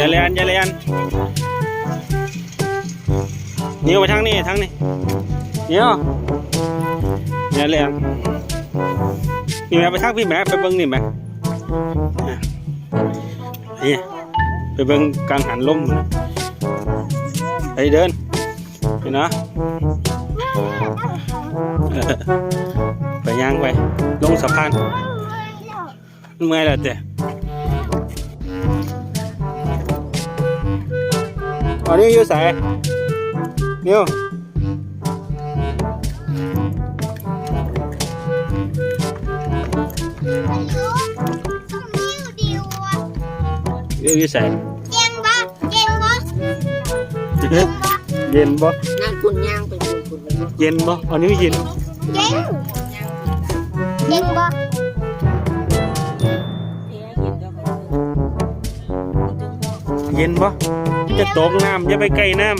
อย่าเลียนอย่าเลียนนิ้วไปทางนี้ทางนี้นิ้วอย่าเลียนนี่แม่ไปทางพี่แม่ไปเบิ้งนี่แม่นี่ไปเบิ้งกังหันลมไปเดินไปเนาะไปย่างไปลงสะพานเมื่อยแล้วเจ้ อันนี้อยู่ใส่นิวต้องนิ้วเดียวอะนิวอยู่ใส่เก่งปะเก่งปะเย็นบ่นางคุณย่างไปคุณคุณเลยเนาะเย็นบ่อันนี้เย็นเก่งเก่งปะเย็นบ่ จะตกน้ำอย่าไปใกล้น้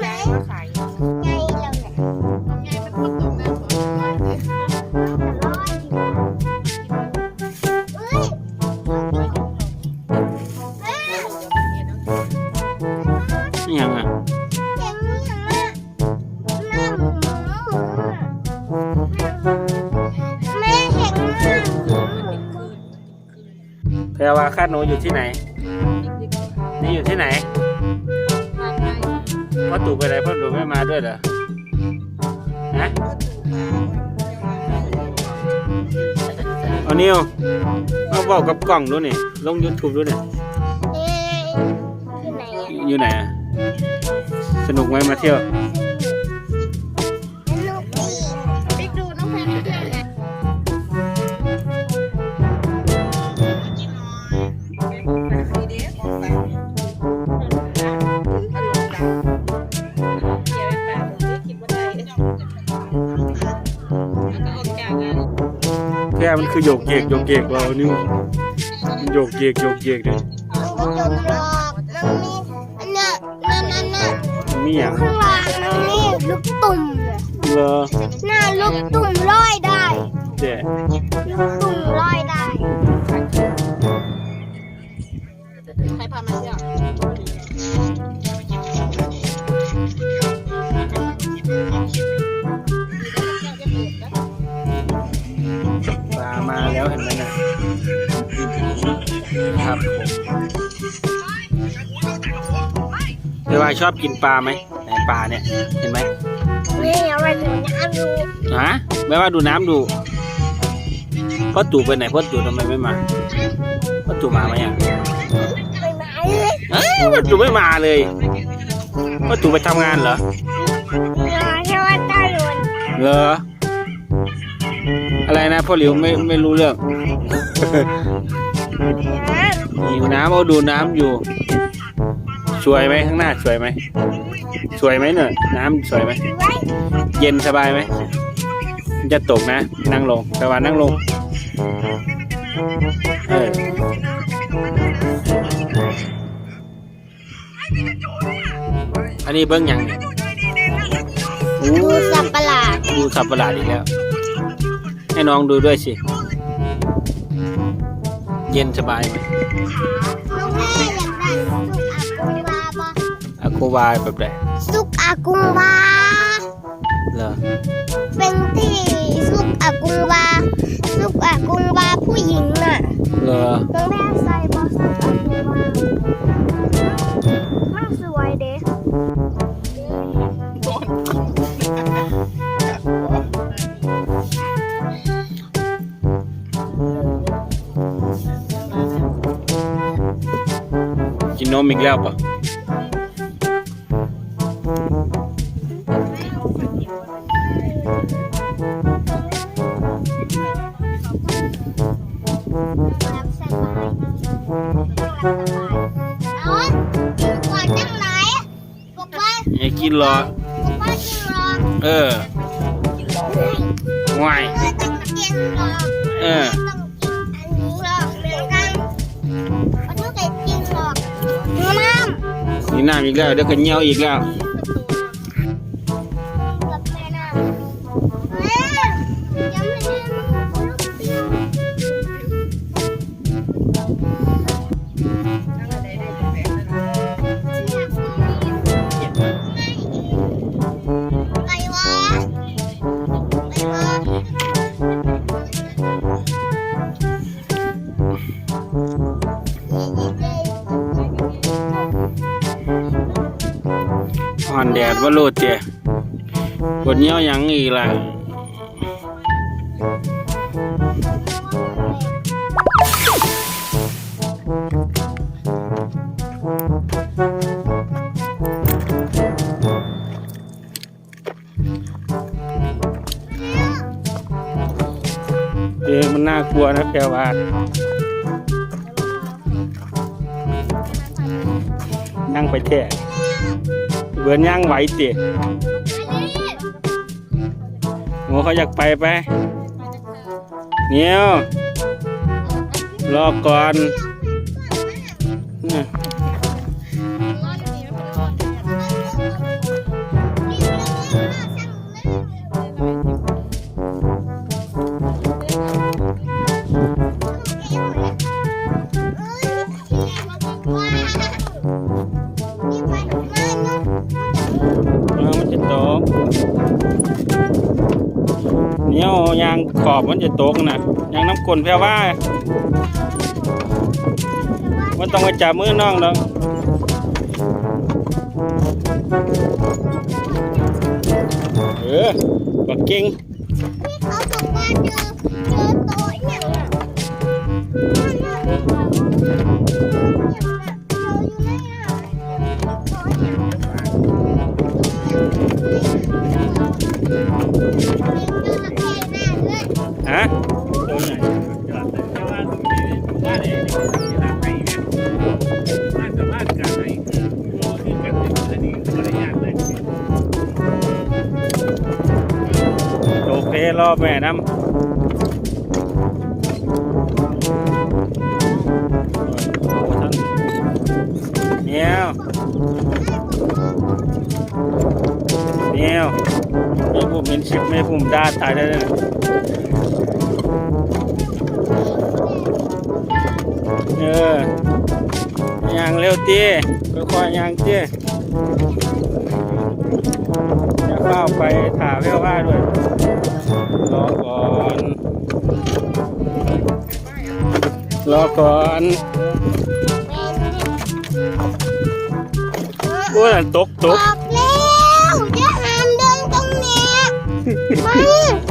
ไหนไงเราเนี่ยเอ้ยเอ้ยำนี่ยังอะเก่งนี่อย่างน่ะหน้าหมูหมูแม่เห็นหน้าหมูแพรว่าคาดหนูอยู่ที่ไหนนี่อยู่ที่ ไหนพ่อตู่ไปไหนพ่อตู่ไม่มาด้วยเหรอฮะเอานิวเอาบอกกับกล้องดูนี่ลงยูทูบดูนี่เอ๊ะอยู่ไหนอะอยู่ไหนอะสนุกไหมมาเที่ยว แค่มันคือโยกเยกโยกเยกเรานิวมันโยกเยกโยกเยกเลยมันก็จมหลอกมันมีอันเนี้ยนั่นนั่นนั่นมันมีอย่างข้างล่างมันมีลูกตุ่มเลยเลอหน้าลูกตุ่มลอยได้เจ๊ลูกตุ่มลอยได้ใครพามาเที่ยว แล้วเห็นไหมนะครับผมเดี๋ยวว่าชอบกินปลาไหมไหนปลาเนี่ยเห็นไหมนี่เอาไว้ดูน้ำดูฮะไม่ว่าดูน้ำดูพ่อตู่ไปไหนพ่อตู่ทำไมไม่มาพ่อตู่มาไหมอะไปไหนเลยเอ้ยพ่อตู่ไม่มาเลยพ่อตู่ไปทำงานเหรอมาแค่ว่าใต้หลุนเหรอ อะไรนะพ่อหลิวไม่ไม่รู้เรื่องนะหิวน้ำเอาดูน้ำอยู่ สวยไหมข้างหน้าสวยไหม สวยไหมเนี่ยน้ำสวยไหมไว้เย็นสบายไหมมันจะตกนะ นั่งลงสวรรค์นั่งลงเอออันนี้เบิ้งหยังเนี่ยโอ้ดูสับประหลาดดูสับประหลาดอีกแล้ว ให้น้องดูด้วยสิ เย็นสบายไหมลูกแม่อยากได้สุกอากุงวาปะอะโควายแบบไหนสุกอากุงวาเหรอเป็นที่สุกอากุงวาสุกอากุงวาผู้หญิงน่ะเหรอน้องแม่ใส่บอสุกอากุงวามันสวยเด้ มอีกแล้วปะรับใส่บายเอากินก่อนจังไหนบอกว่าอย่ากินหรอกบอกว่ากินรอเออวายไม่ต้องกินหรอกเออ น้ำอีกแล้วเดี๋ยวก็เหี่ยวอีกแล้ว ว่ารูดเจปวดเงี้ยวยังอีกล่ะเองมันน่ากลัวนะแพรวานั่งไปแท้ เบือนย่างไหวติโอ้เขาอยากไปไปเงี้ยวรอก่อน ตกนะยางน้ำกลนแพรว่ามันต้องไปจับมือน้องดอกเออบักเก่งเขาบอกว่าเจอเจอโต๊ะอย่างอะเฮะตัวใหญ่จอดแต่ว่าตรงนี้ว่าเนี่ยเวลาไปเนี่ยบ้านกับบ้านกันไหนคือโลที่กันเนอันนี้คนละอย่าเลยโอเครอบแม่น้ำเหนียเนียไม่ผมเห็นชิปไม่ผมด่าตายได้เลย เออย่างเร็วตีค่อยๆย่างตีอย่าเข้าไปถาเวลว่าด้วยรอก่อนรอก่อนโอ้ยตกตบอกกแล้วอย่าห้ามเดินตรงนี้มาไอ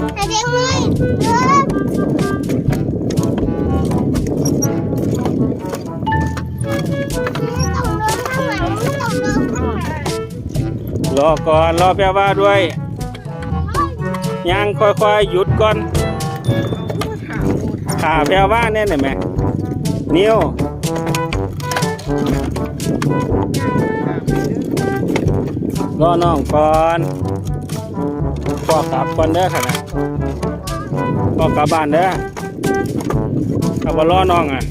รอก่อนรอแปลว่าด้วยย่างค่อยๆหยุดก่อนขาแปลว่าแน่นไหมนิ้วรอน้องก่อนพ่อกลับก่อนเด้อค่ะนะพ่อกลับบ้านเด้อถ้าบ่รอน้องอะ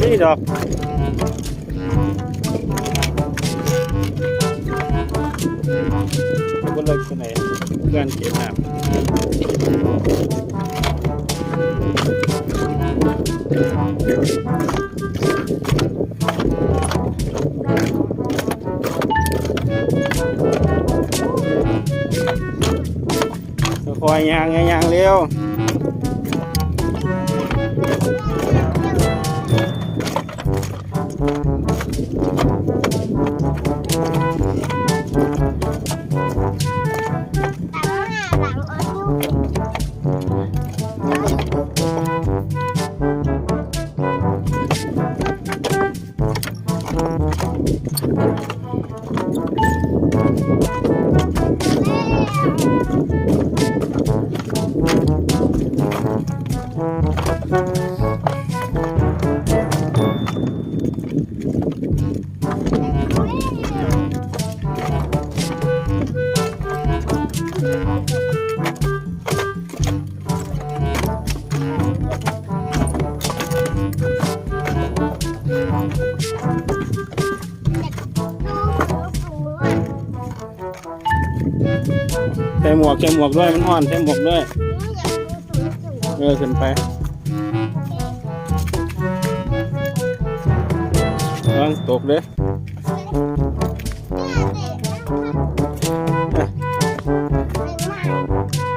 นี่ดอกก็เลิกที่ไหนเพื่อนเก็บน้ำคอยยางไงยางเร็ว แต่ ใส่หมวกใส่หมวกด้วยมันห่อนใส่หมวกด้วย เออขึ้นไประวังตกเด้อ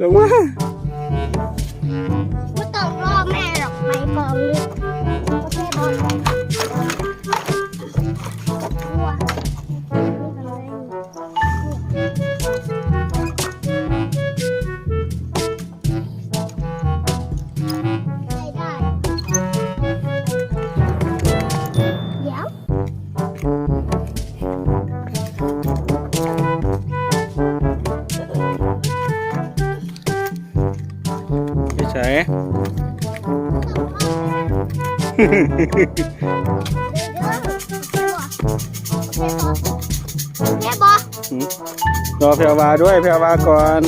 ล เดี๋ยวเดี๋ยวเดี๋ยวเดี๋ยวบอๆหืมรอแพรวาด้วยแพรวาก่อน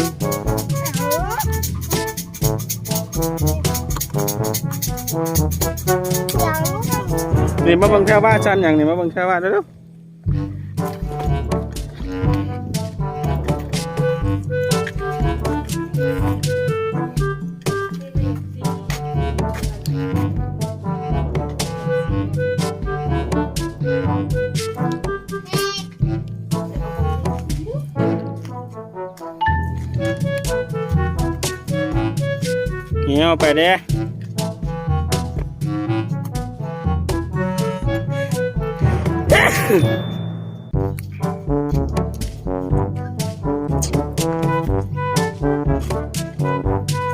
เดี๋ยวนี่มาเบิ่งแพรวาชันอย่างนี้มาเบิ่งแพรวาเร็ว นี่เอาไปเด้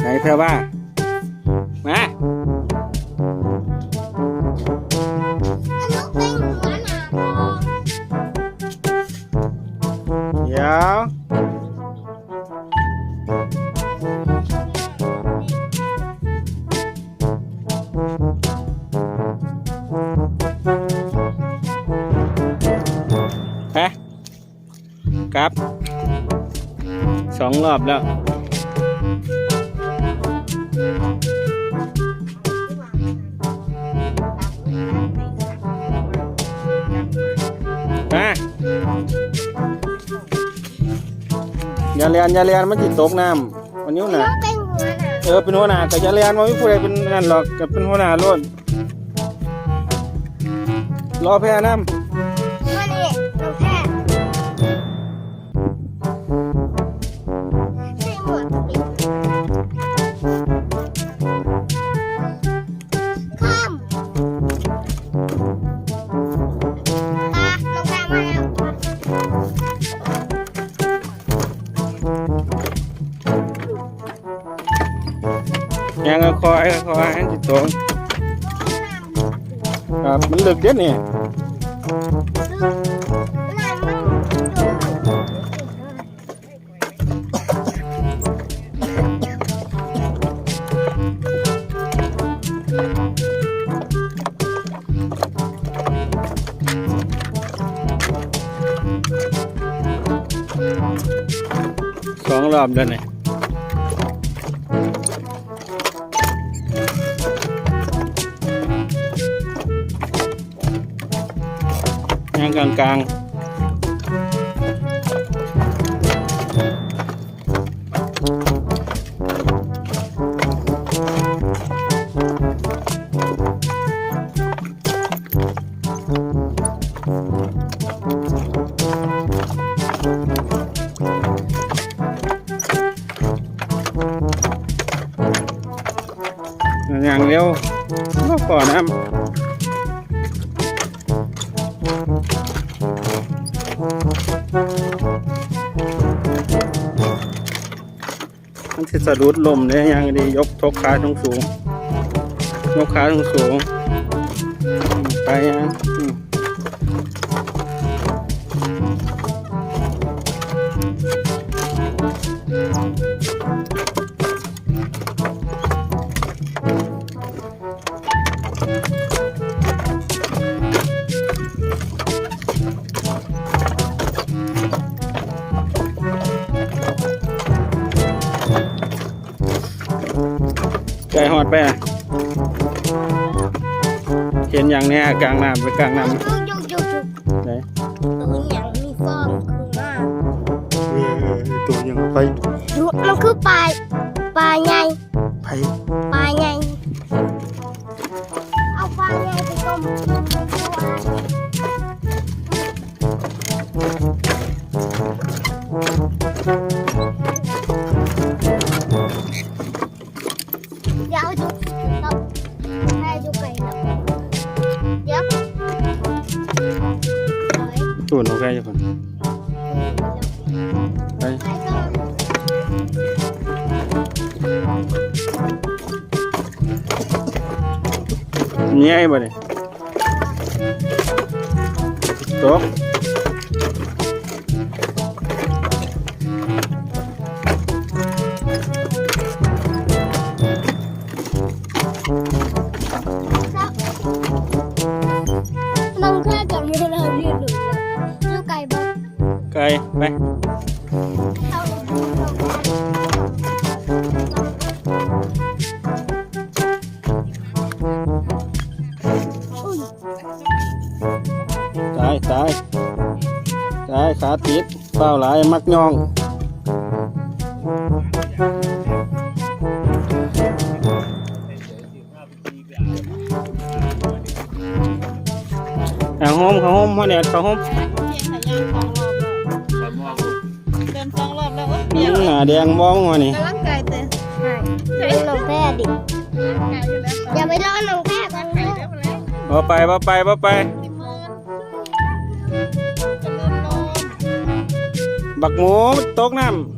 ไหนเพรว่า องรอบแล้วมาอย่าเรียนอย่าเรียนมันจิตตกน้ำวันนี้อันน่ะนู้นเป็นหัวหน้าเออเป็นหัวหน้าแต่อย่าเรียนว่าไม่พูดอะไรเป็นนั่นหรอกก็เป็นหัวหน้าล้วนรอแพ้น้ม ยังก็คอยคอยให้จิตตกครับมันลึกเด็ดนี่น้ำมันสองรอบแล้วนี่ยั งกลางกลางๆ มันจะสะดุดลมเนี่ยยังดียกทกขาตรงสูงยกขาตรงสูงไปยัง อืมไก่หอดไปอะเห็นอย่างเนี้ยกลางน้ำไปกลางน้ำจุกจุกจุกจุกไหนตัวอย่างมีฟองขึ้นมาตัวยังไปดูมันคือปลาปลาใหญ่ไผปลาใหญ่เอาปลาใหญ่ไปต้มเมีางสองรอบแล้วเดินสองรอบแล้วโอ๊ยอืเปียกมหน้าแดงบ้องมานี่กำลังกายเต้นใช่น้องแพ้ดิกายอยู่แล้วอย่าไปล้อน้องแพ้กันไข่นะเรียบร้อยบ่ไปบ่ไปบ่ไป บักหมูตกน้ำ